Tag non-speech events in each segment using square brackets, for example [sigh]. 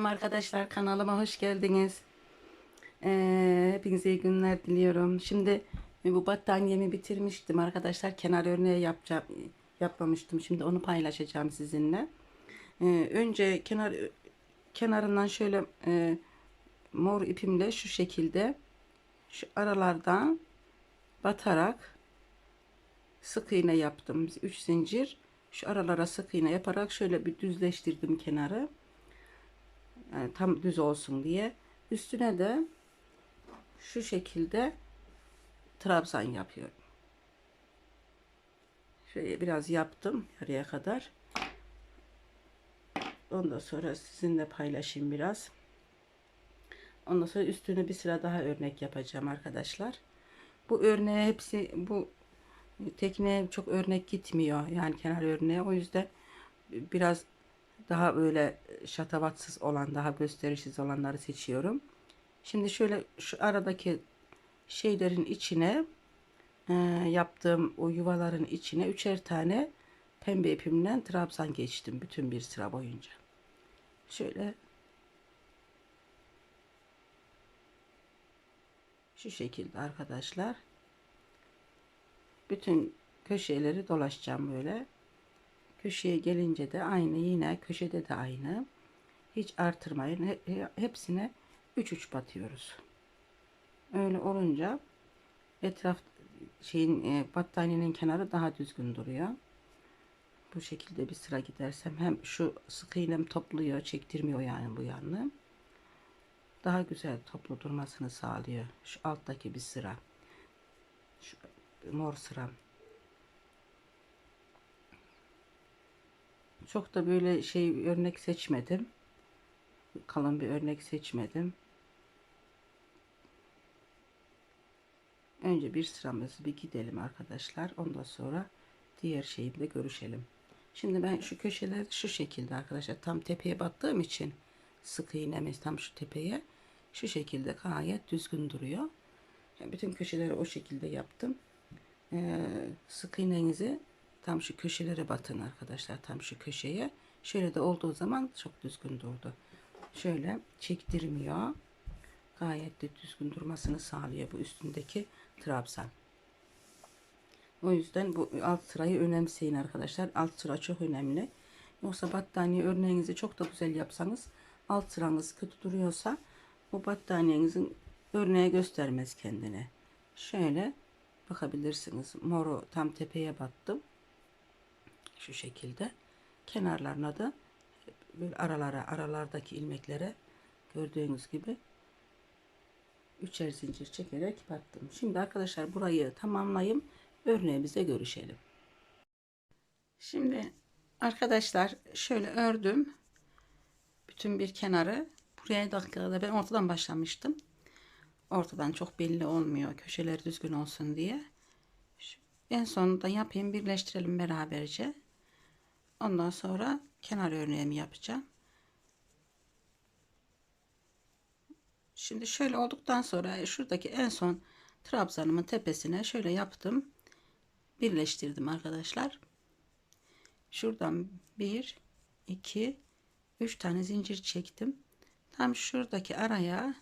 Merhaba arkadaşlar kanalıma hoş geldiniz. Ee, hepinize iyi günler diliyorum. Şimdi bu battaniyemi bitirmiştim arkadaşlar. Kenar örneği yapacağım, yapmamıştım. Şimdi onu paylaşacağım sizinle. Ee, önce kenar kenarından şöyle e, mor ipimle şu şekilde şu aralardan batarak sık iğne yaptım. 3 zincir şu aralara sık iğne yaparak şöyle bir düzleştirdim kenarı. Yani tam düz olsun diye. Üstüne de şu şekilde trabzan yapıyorum. Şöyle biraz yaptım yarıya kadar. Ondan sonra sizinle paylaşayım biraz. Ondan sonra üstüne bir sıra daha örnek yapacağım arkadaşlar. Bu örneğe hepsi bu tekneye çok örnek gitmiyor. Yani kenar örneğe. O yüzden biraz daha böyle şatavatsız olan, daha gösterişsiz olanları seçiyorum. Şimdi şöyle şu aradaki şeylerin içine e, yaptığım o yuvaların içine üçer tane pembe ipimle trabzan geçtim bütün bir sıra boyunca. Şöyle şu şekilde arkadaşlar bütün köşeleri dolaşacağım böyle. Köşeye gelince de aynı yine köşede de aynı. Hiç artırmayın. Hepsine 3 3 batıyoruz. Öyle olunca etraf şeyin e, battaniyenin kenarı daha düzgün duruyor. Bu şekilde bir sıra gidersem hem şu sık iğnem topluyor, çektirmiyor yani bu yanını. Daha güzel toplu durmasını sağlıyor. Şu alttaki bir sıra. Şu mor sıram. Çok da böyle şey örnek seçmedim. Kalın bir örnek seçmedim. Önce bir sıramızı bir gidelim arkadaşlar. Ondan sonra diğer şeyimde görüşelim. Şimdi ben şu köşeleri şu şekilde arkadaşlar tam tepeye battığım için sık iğnemiz tam şu tepeye şu şekilde gayet düzgün duruyor. Yani bütün köşeleri o şekilde yaptım. Ee, sık iğnenizi Tam şu köşelere batın arkadaşlar. Tam şu köşeye. Şöyle de olduğu zaman çok düzgün durdu. Şöyle çektirmiyor. Gayet de düzgün durmasını sağlıyor bu üstündeki trabzan. O yüzden bu alt sırayı önemseyin arkadaşlar. Alt sıra çok önemli. Yoksa battaniye örneğinizi çok da güzel yapsanız alt sıranız kötü duruyorsa bu battaniyenizin örneğe göstermez kendine. Şöyle bakabilirsiniz. Moru tam tepeye battım şu şekilde kenarlarına da böyle aralara aralardaki ilmeklere gördüğünüz gibi üçer zincir çekerek battım. Şimdi arkadaşlar burayı tamamlayayım. Örneğimize görüşelim. Şimdi arkadaşlar şöyle ördüm. Bütün bir kenarı. Buraya dakikada ben ortadan başlamıştım. Ortadan çok belli olmuyor. Köşeler düzgün olsun diye. En sonunda yapayım birleştirelim beraberce. Ondan sonra kenar örneğimi yapacağım. Şimdi şöyle olduktan sonra şuradaki en son trabzanımın tepesine şöyle yaptım. Birleştirdim arkadaşlar. Şuradan bir, iki, üç tane zincir çektim. Tam şuradaki araya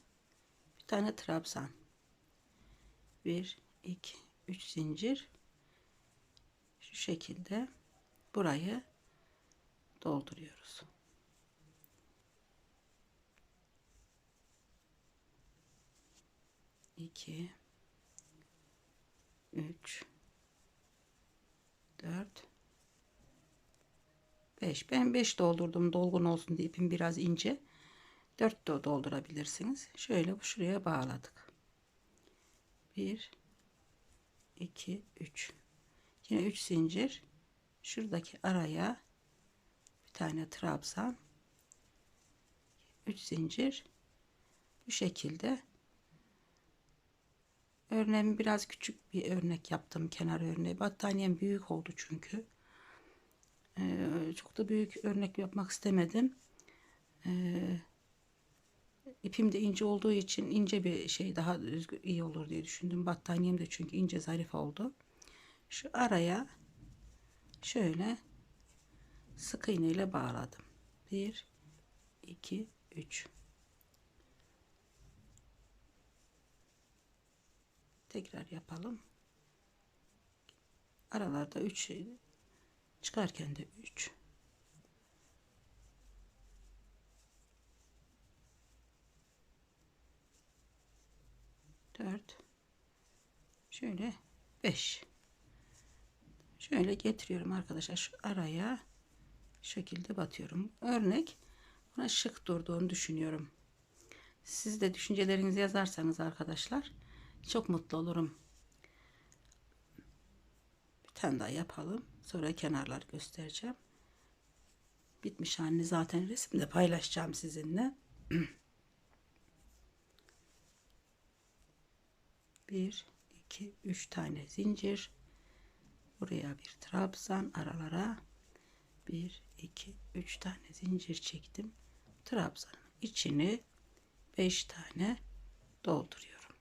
bir tane trabzan. Bir, iki, üç zincir. Şu şekilde burayı dolduruyoruz. İki, üç, dört, beş. Ben beş doldurdum dolgun olsun diye ipim biraz ince. Dört de doldurabilirsiniz. Şöyle şuraya bağladık. Bir, iki, üç. Yine üç zincir. Şuradaki araya tane trabzan 3 zincir. Bu şekilde. Örneğimi biraz küçük bir örnek yaptım kenar örneği. Battaniyem büyük oldu çünkü. Ee, çok da büyük örnek yapmak istemedim. Ee, ipim de ince olduğu için ince bir şey daha iyi olur diye düşündüm. Battaniyem de çünkü ince zarif oldu. Şu araya şöyle sık iğne ile bağladım. 1 2 3 tekrar yapalım. Aralarda 3 çıkarken de 3 4 şöyle 5 şöyle getiriyorum arkadaşlar. Şu araya şekilde batıyorum. Örnek buna şık durduğunu düşünüyorum. Siz de düşüncelerinizi yazarsanız arkadaşlar çok mutlu olurum. Bir tane daha yapalım. Sonra kenarları göstereceğim. Bitmiş halini zaten resimde paylaşacağım sizinle. [clears throat] Bir iki üç tane zincir. Buraya bir trabzan aralara bir iki üç tane zincir çektim. Trabzanın içini beş tane dolduruyorum.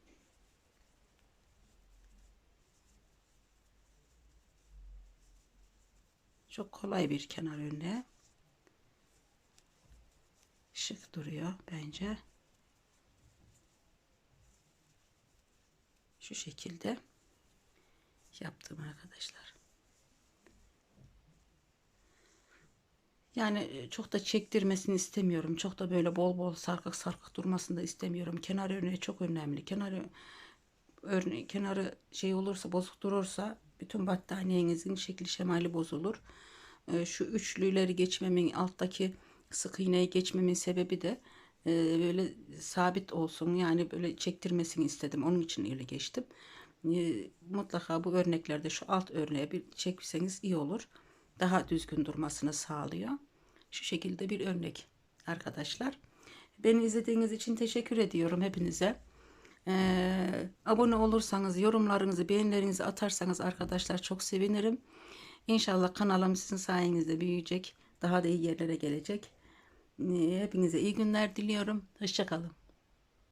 Çok kolay bir kenar örneği şık duruyor bence. Şu şekilde yaptım arkadaşlar. Yani e, çok da çektirmesini istemiyorum. Çok da böyle bol bol sarkık sarkık durmasını da istemiyorum. Kenar örneği çok önemli. Kenarı örneği kenarı şey olursa bozuk durursa bütün battaniyenizin şekli şemali bozulur. Ee, Şu üçlüleri geçmemin alttaki sık iğneyi geçmemin sebebi de e, böyle sabit olsun yani böyle çektirmesini istedim. Onun için öyle geçtim. E, Mutlaka bu örneklerde şu alt örneğe bir çekseniz iyi olur. Daha düzgün durmasını sağlıyor. Şu şekilde bir örnek arkadaşlar. Beni izlediğiniz için teşekkür ediyorum hepinize. Ee, abone olursanız, yorumlarınızı, beğenilerinizi atarsanız arkadaşlar çok sevinirim. İnşallah kanalım sizin sayenizde büyüyecek. Daha da iyi yerlere gelecek. Ee, Hepinize iyi günler diliyorum. Hoşçakalın.